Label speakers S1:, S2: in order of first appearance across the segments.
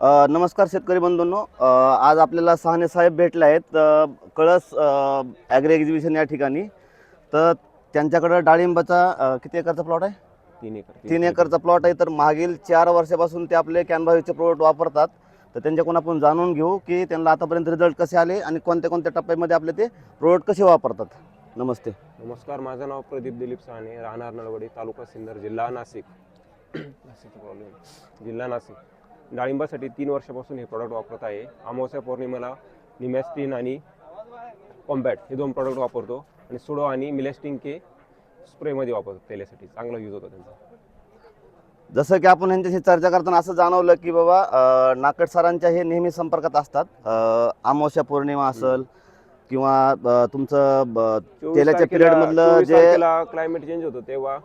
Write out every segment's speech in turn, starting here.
S1: नमस्कार शेतकरी बंधूंनो. आज आपल्याला सहाने साहेब भेटले आहेत कळस ॲग्री एक्झिबिशन या ठिकाणी. तर त्यांच्याकडं डाळिंबाचा किती एकरचा प्लॉट आहे?
S2: तीन एकर
S1: तीन एकरचा प्लॉट आहे. तर मागील चार वर्षापासून ते आपले कॅनभावीचे प्रोडक्ट वापरतात. तर त्यांच्याकडून आपण जाणून घेऊ की त्यांना आतापर्यंत रिझल्ट कसे आले आणि कोणत्या कोणत्या टप्प्यामध्ये आपले ते प्रोडक्ट कसे वापरतात. नमस्ते.
S2: नमस्कार माझं नाव प्रदीप दिलीप साने राहणार नळवडी तालुका सिन्नर जिल्हा नाशिक जिल्हा नाशिक. डाळिंबासाठी तीन वर्षापासून हे प्रॉडक्ट वापरत आहे. अमावस्या पौर्णिमेला निमॅस्टिन आणि कॉम्बॅट हे दोन प्रॉडक्ट वापरतो आणि सुडो आणि मिलेस्टिंग के स्प्रेमध्ये वापरतो तेलासाठी. चांगला यूज होतो त्यांचा.
S1: जसं की आपण यांच्याशी चर्चा करताना असं जाणवलं की बाबा नाकट सरांच्या हे नेहमी संपर्कात असतात. अमावस्या पौर्णिमा असेल किंवा तुमचं तेलाच्या पिरियड मधलं जे
S2: क्लायमेट चेंज होतो तेव्हा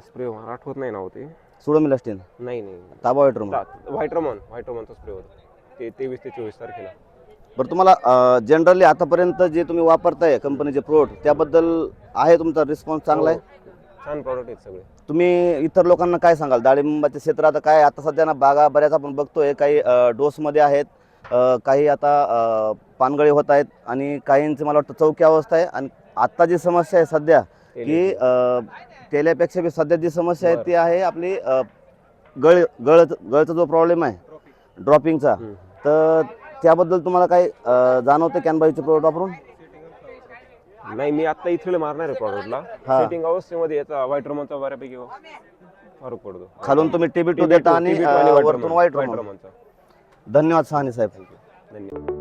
S2: स्प्रे आठवत नाही ना होते
S1: सुडोमिलास्टिन
S2: नाही नाही
S1: ताबावेट्रोम
S2: व्हायट्रमॉन व्हायट्रमॉनचा स्प्रे होता. ते तेवीस ते चोवीस तारखेला.
S1: बरं तुम्हाला जनरली आतापर्यंत जे तुम्ही वापरताय कंपनीचे प्रोडक्ट त्याबद्दल आहे तुमचा रिस्पॉन्स चांगला आहे?
S2: हो. छान प्रॉडक्ट आहेत सगळे.
S1: तुम्ही इतर लोकांना काय सांगाल? डाळिंबाच्या क्षेत्र आता काय आता सध्या ना बागा बऱ्याच आपण बघतोय काही डोसमध्ये आहेत अ, काही आता अ, पानगळी होत आहेत आणि काहींची मला वाटतं चौकी अवस्था आहे. आणि आत्ता जी समस्या आहे सध्या की अ, तेल्यापेक्षा बी सध्या जी समस्या आहे. ती आहे आपली अ, गळ गळ गळचा जो प्रॉब्लेम आहे ड्रॉपिंगचा. तर त्याबद्दल तुम्हाला काय अ, जाणवतं कॅनबाईचे प्रोडक्ट वापरून
S2: नाही मी आता इथले मारणार आहे प्रॉडक्टला
S1: हा.
S2: सेटिंग अवस्थेमध्ये याचा व्हाईट रोमनचा बऱ्यापैकी फरक पडतो
S1: खालून तुम्ही टीबी टू
S2: TB2,
S1: देता आणि
S2: TB2
S1: अ,
S2: आणि white
S1: वरतून. व्हाईट
S2: Romanचा.
S1: धन्यवाद सहानी साहेब
S2: धन्यवाद